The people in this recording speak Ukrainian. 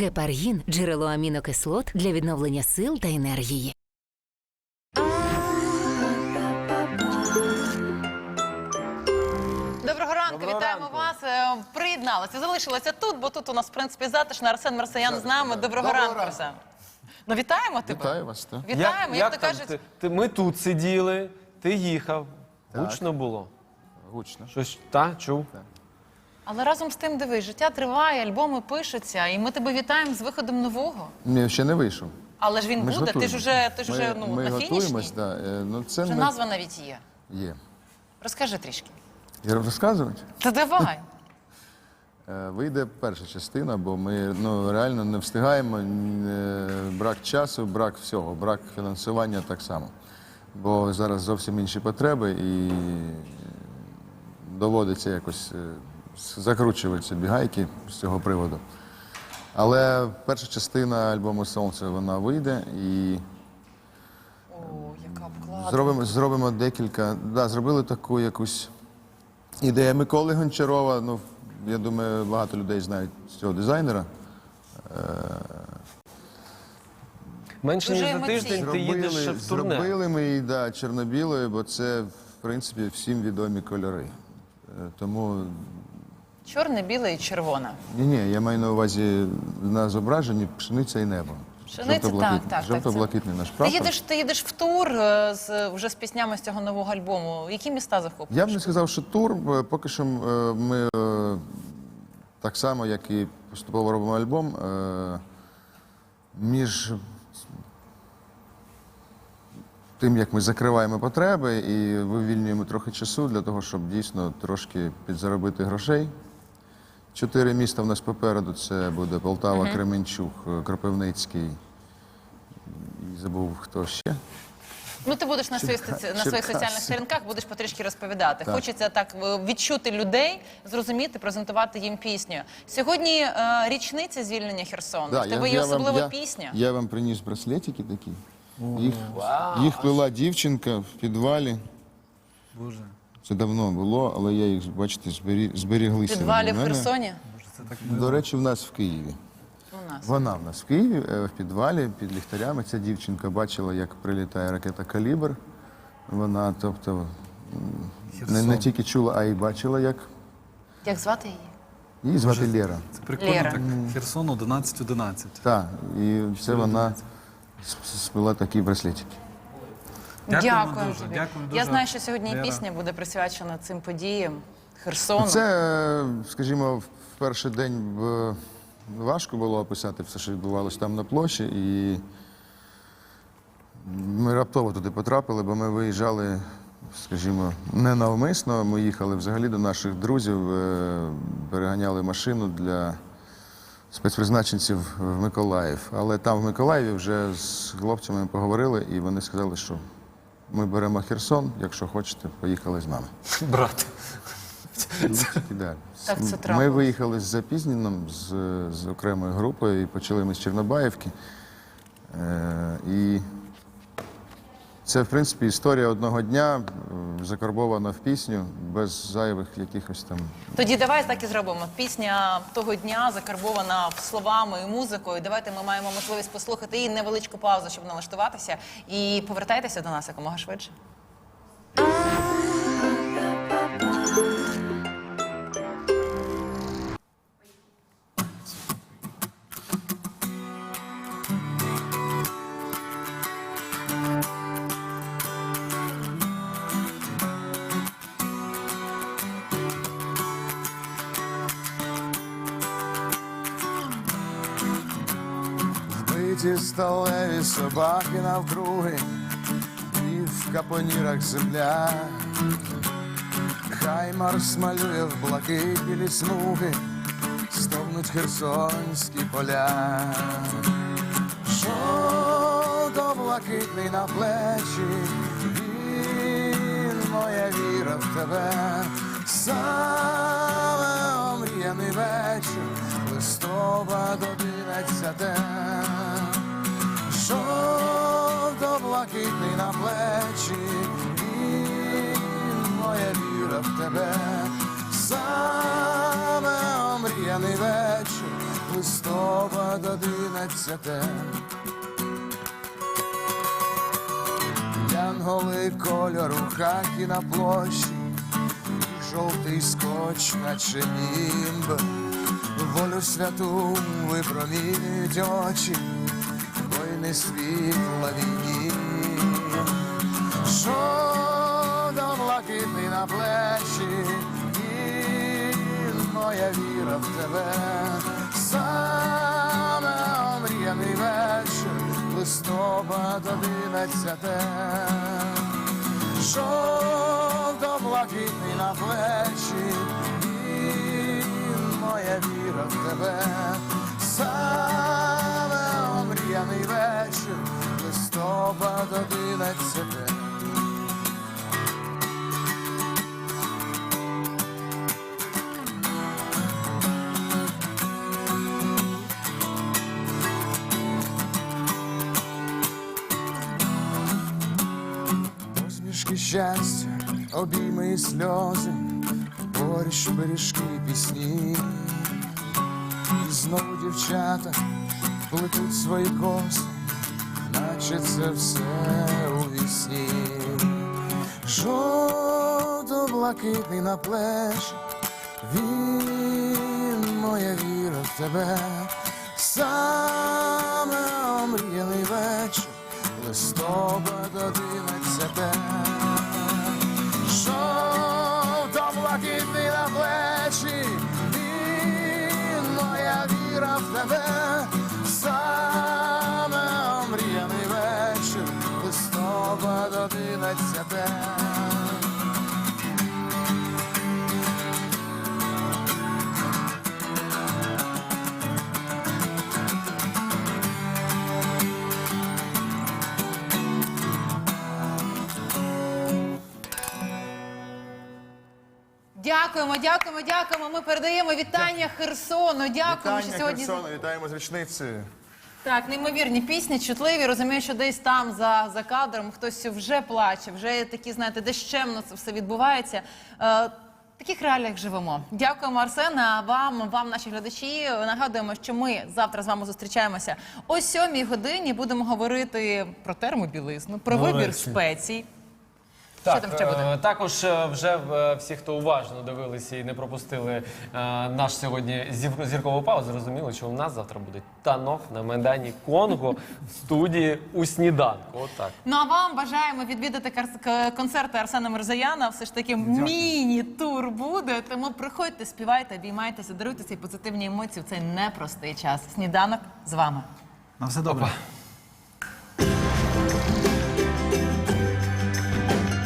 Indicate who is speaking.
Speaker 1: Гепаргін джерело амінокислот для відновлення сил та енергії.
Speaker 2: Доброго ранку,
Speaker 3: Доброго
Speaker 2: вітаємо
Speaker 3: ранку.
Speaker 2: вас. Е, Приєдналися, залишилися тут, бо тут у нас в принципі затишно. Арсен Марсаян з нами. Доброго,
Speaker 3: Доброго
Speaker 2: ранку,
Speaker 3: ранку.
Speaker 2: Арсен. Ну вітаємо тебе.
Speaker 3: Вітаю вас. Так.
Speaker 2: Вітаємо, як, то
Speaker 3: там?
Speaker 2: кажуть.
Speaker 3: Ти, ти, ми тут сиділи, ти їхав. Гучно було.
Speaker 4: Гучно.
Speaker 3: Щось та чув.
Speaker 2: Але разом з тим дивись, життя триває, альбоми пишуться, і ми тебе вітаємо з виходом нового.
Speaker 4: Ні, ще не вийшов.
Speaker 2: Але ж він
Speaker 4: Ми ж
Speaker 2: буде. Ти ж уже ти ж
Speaker 4: ми,
Speaker 2: уже ну
Speaker 4: ми
Speaker 2: на
Speaker 4: готуємось,
Speaker 2: фінішній.
Speaker 4: да. Е, Ну, це
Speaker 2: Вже
Speaker 4: не...
Speaker 2: назва навіть є.
Speaker 4: є.
Speaker 2: Розкажи трішки.
Speaker 4: Я розказувати?
Speaker 2: Та давай.
Speaker 4: Е, Вийде перша частина, бо ми ну, реально не встигаємо. е, Брак часу, брак всього, брак фінансування так само. Бо зараз зовсім інші потреби і доводиться якось е, с- закручувати собі гайки з цього приводу. Але перша частина альбому Сонце вона вийде і
Speaker 2: О, яка обкладка.
Speaker 4: Зробимо, зробимо декілька. Да, зробили таку якусь ідею Миколи Гончарова. Ну, я думаю, багато людей знають цього дизайнера.
Speaker 3: Менше ніж за тиждень ти їдеш в турне.
Speaker 4: зробили ми її да, чорно-білою, бо це, в принципі, всім відомі кольори. Е, Тому
Speaker 2: Чорне, біле і червоне.
Speaker 4: ні, ні, я маю на увазі на зображенні пшениця і небо.
Speaker 2: Пшениця, так, так,
Speaker 4: Жовто-блакитний наш
Speaker 2: Ти їдеш, ти їдеш в тур е, з вже з піснями з цього нового альбому. Які міста захоплюєш?
Speaker 4: Я б не сказав, що тур. Поки що е, ми е, так само, як і поступово робимо альбом. Між тим, як ми закриваємо потреби і вивільнюємо трохи часу для того, щоб дійсно трошки підзаробити грошей. Чотири міста в нас попереду це буде Полтава, Кременчук, е, Кропивницький. І забув хто ще.
Speaker 2: Ну, ти будеш на своїх соці- на своїх
Speaker 4: Черкаси.
Speaker 2: соціальних сторінках, будеш потрішки розповідати.
Speaker 4: Так.
Speaker 2: Хочеться так е, відчути людей, зрозуміти, презентувати їм пісню. Сьогодні е, річниця звільнення Херсону.
Speaker 4: Да,
Speaker 2: В тебе є
Speaker 4: вам-
Speaker 2: особлива
Speaker 4: я-
Speaker 2: пісня.
Speaker 4: Я вам приніс браслетики такі. Їх, їх плела дівчинка в підвалі.
Speaker 5: Боже,
Speaker 4: Це давно було, але я їх, бачите, збері, зберігли
Speaker 2: В підвалі в
Speaker 4: мене.
Speaker 2: Херсоні.
Speaker 4: До речі, в нас в Києві.
Speaker 2: У нас.
Speaker 4: Вона в нас в Києві, е, в підвалі, під ліхтарями. Ця дівчинка бачила, як прилітає ракета Калібр. Вона, тобто, не, не тільки чула, а й бачила, як.
Speaker 2: Як звати її?
Speaker 4: Її звати Лера.
Speaker 5: це прикольно.
Speaker 2: Лера.
Speaker 5: Так Херсон 11-11.
Speaker 4: Так, і це вона с- сплела такі браслетики.
Speaker 5: Дякуємо
Speaker 2: Дякую
Speaker 5: дуже,
Speaker 2: тобі.
Speaker 5: дякую
Speaker 2: Я знаю, що сьогодні
Speaker 5: Лера.
Speaker 2: пісня буде присвячена цим подіям Херсону.
Speaker 4: Це, е, скажімо, в перший день е, важко було описати все, що відбувалося там на площі. І ми раптово туди потрапили, бо ми виїжджали, скажімо, не навмисно. Ми їхали взагалі до наших друзів, е, переганяли машину для спецпризначенців в Миколаїв. Але там в Миколаєві вже з хлопцями поговорили, і вони сказали, що ми беремо Херсон, якщо хочете, поїхали з нами.
Speaker 3: Брат.
Speaker 4: Да.
Speaker 2: Так це
Speaker 4: Ми
Speaker 2: трапилось.
Speaker 4: виїхали з запізненням з, з окремою групою і почали ми з Чорнобаївки. Е, і це, в принципі, історія одного дня, закарбована в пісню, без зайвих якихось там.
Speaker 2: Тоді давай так і зробимо. Пісня того дня закарбована словами і музикою. Давайте ми маємо можливість послухати її невеличку паузу, щоб налаштуватися. І повертайтеся до нас якомога швидше.
Speaker 4: Вбиті сталеві собаки навкруги, і в капонірах земля. Хай Марс малює в блакить білі смуги, стогнуть херсонські поля. Жовто-блакитний на плечі, він моя віра в тебе, саме омріяний вечір, листопад одинадцяте. Жовто-блакитний на плечі, він моя віра в тебе, саме омріяний вечір, листопад одинадцяте. Янголи кольору хакі на площі, жовтий скотч, наче німб, волю святу випромінюють очі, воїни світла війні. На плечі, і моя віра в тебе, саме омріяний вечір, листопад одинадцяте. Жовто-блакитний на плечі, і моя віра в тебе, саме омріяний вечір, листопад одинадцяте. Посмішки щастя, обійми і сльози, борщ, пиріжки, пісні. І знову дівчата плетуть свої коси, наче це все у вісні. Жовто-блакитний на плечі, він моя віра в тебе, саме омріяний вечір, листопад одинадцяте. Одинадцяте.
Speaker 2: Дякуємо, дякуємо, дякуємо. Ми передаємо вітання Херсону. Дякуємо, що сьогодні
Speaker 4: вітаємо з річницею.
Speaker 2: Так неймовірні пісні, чутливі. Розумію, що десь там за, за кадром хтось вже плаче, вже такі, знаєте, десь щемно це все відбувається. Е, в таких реаліях живемо. Дякуємо, Арсена. Вам, вам, наші глядачі. Нагадуємо, що ми завтра з вами зустрічаємося о сьомій годині. Будемо говорити про термобілизну, про
Speaker 3: До
Speaker 2: вибір спецій.
Speaker 3: Так,
Speaker 2: Що там ще буде?
Speaker 3: е, також е, вже е, всі, хто уважно дивилися і не пропустили е, наш сьогодні зір- зіркову паузу, зрозуміли, що у нас завтра буде танок на майдані Конго в студії у сніданку. Отак.
Speaker 2: Ну а вам бажаємо відвідати кар- к- концерти Арсена Мирзаяна. Все ж таки міні-тур буде. Тому приходьте, співайте, обіймайтеся, даруйте ці позитивні емоції в цей непростий час. Сніданок з вами.
Speaker 5: На все добре.